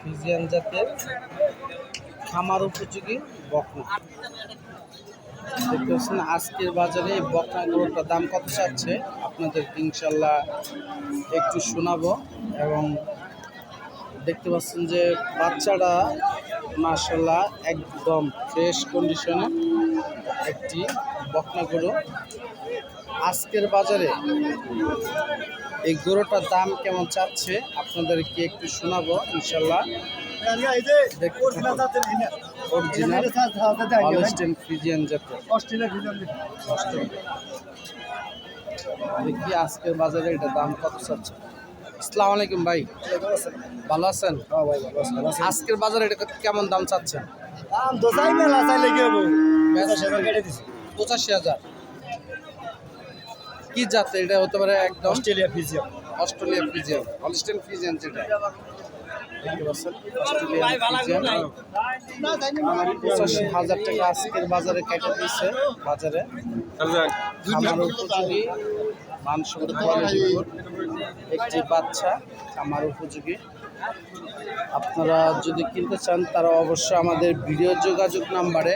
Friesian জাতের খামার উপযোগী বকনা। দেখতে আজকের বাজারে এই বকনা গরুটার দাম কত চাচ্ছে? আপনাদের ইনশাল্লাহ একটু শোনাবো এবং দেখতে পাচ্ছেন যে বাচ্চাটা মার্শাল্লাহ একদম ফ্রেশ কন্ডিশনে একটি বকনা গরু আজকের বাজারে এই গরুটার দাম কেমন চাচ্ছে? আপনাদেরকে একটু শোনাবো ইনশাল্লাহ। দেখি আজকের বাজারে এটা দাম কত চাচ্ছে। আসসালামু আলাইকুম ভাই। ভালো আছেন? আজকের বাজারে এটা কেমন দাম চাচ্ছেন? পঁচাশি হাজার। কি জাতের এটা হতে পারে একদম Australia Friesian Australia Friesian Holstein Friesian যেটা। পঁচাশি হাজার টাকা আজকের বাজারে কেটে দিচ্ছে বাজারে। আমার উপযোগী মানসম্মত একটি বাচ্চা আমার উপযোগী। আপনারা যদি কিনতে চান তারা অবশ্যই আমাদের ভিডিও যোগাযোগ নাম্বারে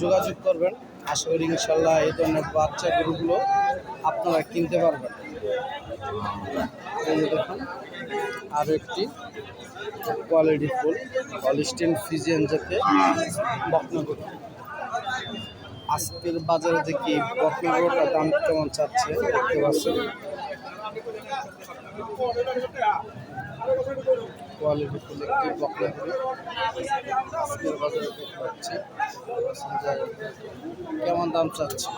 যোগাযোগ করবেন। আশা করি ইনশাল্লাহ এই ধরনের বাচ্চা গরুগুলো আপনারা কিনতে পারবেন। দেখুন আরও একটি কোয়ালিটি ফুল হলিস্টিন ফিজিয়ান যাতে বকনা আজকের বাজারে দেখি বকনা দাম কেমন চাচ্ছে, দেখতে পাচ্ছেন? কোয়ালিটি কেমন দাম চাচ্ছে?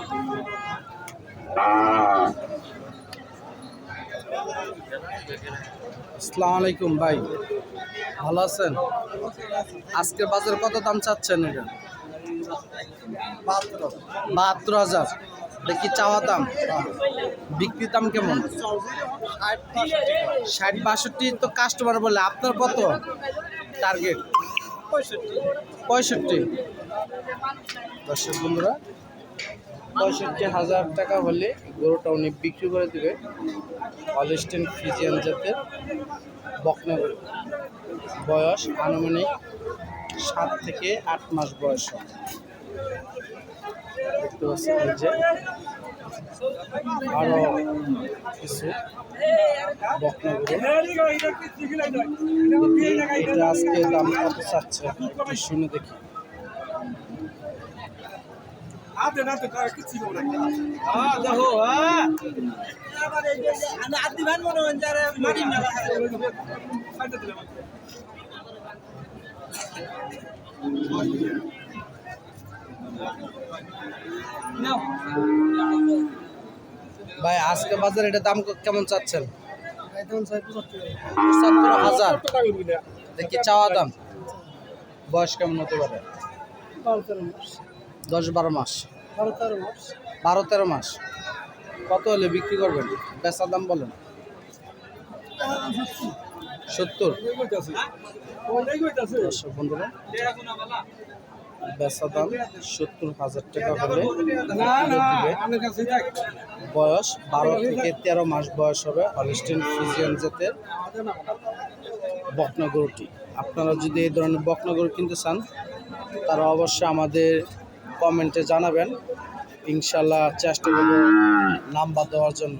আসসালামু আলাইকুম ভাই, ভালো আছেন? আজকের বাজারে কত দাম চাচ্ছেন এটা? বাহাত্তর হাজার। দেখি চাওয়া দাম? বিক্রি দাম কেমন? ষাট বাষট্টি তো কাস্টমার বলে, আপনার কত? টার্গেট পঁয়ষট্টি। পঁয়ষট্টি। দর্শক বন্ধুরা পঁয়ষট্টি হাজার টাকা হলে গরুটা উনি বিক্রি করে দেবে। হলস্টেন ফ্রিজিয়ান জাতের বকনা গরু বয়স আনুমানিক সাত থেকে আট মাস বয়স। দেখতে পাচ্ছেন যে আরও কিছু বকনা গরু এটা আজকে দাম কত চাচ্ছে? শুনে দেখি। ভাই আজকে বাজারে এটা দাম কেমন চাচ্ছেন? পঁচাত্তর। হাজার। দেখি চাওয়া দাম? বয়স কেমন হতে পারে? দশ বারো মাস। বারো তেরো মাস? কত হলে বিক্রি করবেন? বেচা দাম বলেন। সত্তর। দর্শক বন্ধুরা বেচা দাম সত্তর হাজার টাকা হলে বয়স বারো থেকে তেরো মাস বয়স হবে হলিস্টিন ফিজিয়ান জাতের বকনা গরুটি। আপনারা যদি এই ধরনের বকনা গরু কিনতে চান, তারা অবশ্যই আমাদের কমেন্টে জানাবেন। ইনশাল্লাহ চেষ্টা করব নাম্বার দেওয়ার জন্য।